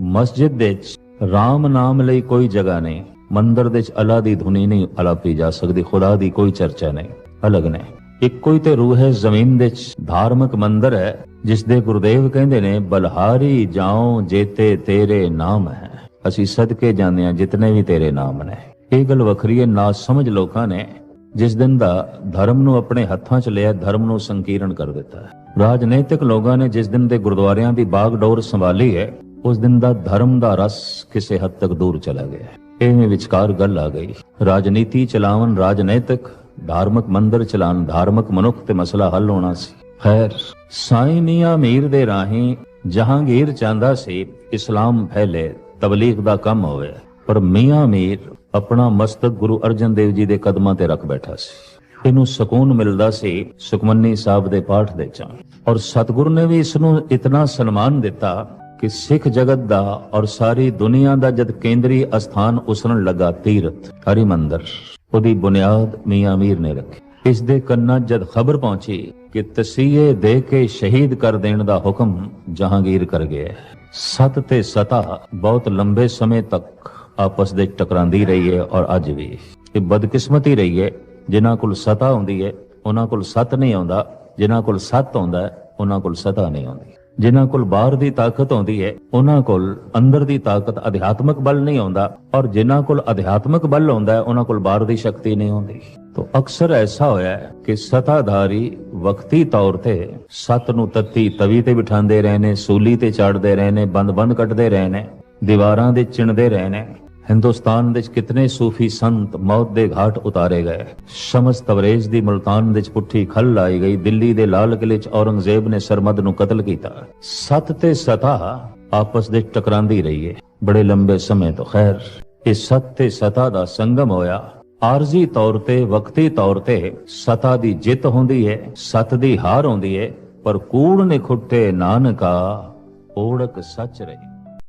ਮਸਜਿਦ ਵਿੱਚ RAM ਨਾਮ ਲਈ ਕੋਈ ਜਗ੍ਹਾ ਨਹੀਂ, ਮੰਦਰ ਵਿੱਚ ਅੱਲਾ ਦੀ ਧੁਨੀ ਨਹੀਂ ਅਲਾਪੀ ਜਾ ਸਕਦੀ, ਖੁਦਾ ਦੀ ਕੋਈ ਚਰਚਾ ਨਹੀਂ, ਅਲੱਗ ਨੇ। ਇੱਕੋ ਹੀ ਤੇ ਰੂਹ ਹੈ ਜ਼ਮੀਨ ਵਿੱਚ, ਧਾਰਮਿਕ ਮੰਦਰ ਹੈ, ਜਿਸ ਦੇ ਗੁਰਦੇਵ ਕਹਿੰਦੇ ਨੇ, ਬਲਹਾਰੀ ਜਾਉ ਜੇਤੇ ਤੇਰੇ ਨਾਮ ਹੈ। ਅਸੀਂ ਸਦਕੇ ਜਾਂਦੇ ਹਾਂ ਜਿਤਨੇ ਵੀ ਤੇਰੇ ਨਾਮ ਨੇ। ਇਹ ਗੱਲ ਵੱਖਰੀ ਹੈ ਨਾ ਸਮਝ ਲੋਕਾਂ ਨੇ ਜਿਸ ਦਿਨ ਦਾ ਧਰਮ ਨੂੰ ਆਪਣੇ ਹੱਥਾਂ 'ਚ ਲਿਆ, ਧਰਮ ਨੂੰ ਸੰਕੀਰਣ ਕਰ ਦਿੱਤਾ। ਰਾਜਨੀਤਿਕ ਲੋਕਾਂ ਨੇ ਜਿਸ ਦਿਨ ਦੇ ਗੁਰਦੁਆਰਿਆਂ ਦੀ ਬਾਗਡੋਰ ਸੰਭਾਲੀ ਹੈ ਉਸ ਦਿਨ ਦਾ ਧਰਮ ਦਾ ਰਸ ਕਿਸੇ ਹੱਦ ਤੱਕ ਦੂਰ ਚਲਾ ਗਿਆ। ਇਹਵੇਂ ਵਿਚਕਾਰ ਗੱਲ ਆ ਗਈ। ਰਾਜਨੀਤੀ ਚਲਾਵਨ ਰਾਜਨੀਤਿਕ, ਧਾਰਮਿਕ ਮੰਦਰ ਚਲਾਉਣ ਧਾਰਮਿਕ ਮਨੁੱਖ ਤੇ ਮਸਲਾ ਹੱਲ ਹੋਣਾ ਸੀ। ਖੈਰ, ਸਾਈਂ ਮੀਆਂ ਮੀਰ ਦੇ ਰਾਹੀਂ ਜਹਾਂਗੀਰ ਚਾਹੁੰਦਾ ਸੀ ਇਸਲਾਮ ਫੈਲੇ, ਤਬਲੀਗ ਦਾ ਕੰਮ ਹੋਵੇ। ਪਰ ਮੀਆਂ ਮੀਰ ਆਪਣਾ ਮਸਤਕ ਗੁਰੂ ਅਰਜਨ ਦੇਵ ਜੀ ਦੇ ਕਦਮਾਂ ਤੇ ਰੱਖ ਬੈਠਾ ਸੀ। ਇਹਨੂੰ ਸਕੂਨ ਮਿਲਦਾ ਸੀ ਸੁਖਮਨੀ ਸਾਹਿਬ ਦੇ ਪਾਠ ਦੇ ਚ। ਔਰ ਸਤਿਗੁਰੂ ਨੇ ਵੀ ਇਸ ਨੂੰ ਇਤਨਾ ਸਨਮਾਨ ਦਿੱਤਾ ਕਿ ਸਿੱਖ ਜਗਤ ਦਾ ਔਰ ਸਾਰੀ ਦੁਨੀਆ ਦਾ ਜਦ ਕੇਂਦਰੀ ਅਸਥਾਨ ਉਸਰਨ ਲੱਗਾ ਤੀਰਥ, ਹਰੀ ਮੰਦਰ, ਉਹਦੀ ਬੁਨਿਆਦ ਮੀਆਂ ਮੀਰ ਨੇ ਰੱਖੀ। ਇਸ ਦੇ ਕੰਨਾਂ ਜਦ ਖਬਰ ਪਹੁੰਚੀ ਕਿ ਤਸੀਹੇ ਦੇ ਕੇ ਸ਼ਹੀਦ ਕਰ ਦੇਣ ਦਾ ਹੁਕਮ ਜਹਾਂਗੀਰ ਕਰ ਗਿਆ ਸਤ ਤੇ ਸਤਾ ਬਹੁਤ ਲੰਬੇ ਸਮੇਂ ਤੱਕ ਆਪਸ ਦੇ ਟਕਰਾਂਦੀ ਰਹੀ ਹੈ ਔਰ ਅੱਜ ਵੀ। ਇਹ ਬਦਕਿਸਮਤੀ ਰਹੀ ਹੈ। ਜਿਨ੍ਹਾਂ ਕੋਲ ਸਤਾ ਹੁੰਦੀ ਹੈ, ਉਹਨਾਂ ਕੋਲ ਸਤ ਨਹੀਂ ਆਉਂਦਾ। ਜਿਨ੍ਹਾਂ ਕੋਲ ਸਤ ਆਉਂਦਾ ਉਹਨਾਂ ਕੋਲ ਸਤਾ ਨਹੀਂ ਆਉਂਦੀ। ਜਿਨ੍ਹਾਂ ਕੋਲ ਬਾਹਰ ਦੀ ਤਾਕਤ ਆਉਂਦੀ ਹੈ, ਉਹਨਾਂ ਕੋਲ ਅੰਦਰ ਦੀ ਤਾਕਤ ਅਧਿਆਤਮਕ ਬਲ ਨਹੀਂ ਆਉਂਦਾ, ਔਰ ਜਿਨ੍ਹਾਂ ਕੋਲ ਅਧਿਆਤਮਕ ਬਲ ਆਉਂਦਾ ਹੈ, ਉਹਨਾਂ ਕੋਲ ਬਾਹਰ ਦੀ ਸ਼ਕਤੀ ਨਹੀਂ ਆਉਂਦੀ। ਤੋ ਅਕਸਰ ਐਸਾ ਹੋਇਆ ਕਿ ਸਤਾਧਾਰੀ ਵਕਤੀ ਤੌਰ ਤੇ ਸਤ ਨੂੰ ਤੱਤੀ ਤਵੀ ਤੇ ਬਿਠਾਉਂਦੇ ਰਹੇ ਨੇ, ਸੂਲੀ ਤੇ ਚਾੜਦੇ ਰਹੇ ਨੇ, ਬੰਦ-ਬੰਦ ਕੱਟਦੇ ਰਹੇ ਨੇ, ਦੀਵਾਰਾਂ ਦੇ ਚਿਣਦੇ ਰਹੇ ਨੇ ਹਿੰਦੁਸਤਾਨ ਦੇ ਵਿੱਚ ਕਿਤਨੇ ਸੂਫੀ ਸੰਤ ਮੌਤ ਦੇ ਘਾਟ ਉਤਾਰੇ ਗਏ। ਸ਼ਮਸ ਤਬਰੇਜ਼ ਦੀ ਮੁਲਤਾਨ ਵਿੱਚ ਪੁੱਠੀ ਖੱਲ ਲਾਈ ਗਈ। ਦਿੱਲੀ ਦੇ ਲਾਲ ਕਿਲੇ 'ਚ ਔਰੰਗਜ਼ੇਬ ਨੇ ਸਰਮਦ ਨੂੰ ਕਤਲ ਕੀਤਾ। ਸਤ ਤੇ ਸਤਾ ਆਪਸ ਦੇ ਟਕਰਾਂਦੀ ਰਹੀ ਹੈ ਬੜੇ ਲੰਬੇ ਸਮੇਂ ਤੋਂ ਖੈਰ, ਇਹ ਸਤ ਤੇ ਸਤਾ ਦਾ ਸੰਗਮ ਹੋਇਆ। ਆਰਜ਼ੀ ਤੌਰ ਤੇ, ਵਕਤੀ ਤੌਰ ਤੇ ਸਤਾ ਦੀ ਜਿੱਤ ਹੁੰਦੀ ਹੈ ਸਤ ਦੀ ਹਾਰ ਹੁੰਦੀ ਹੈ ਪਰ ਕੂੜ ਨੇ ਖੁੱਟੇ ਨਾਨਕਾ, ਓੜਕ ਸੱਚ ਰਹੀ।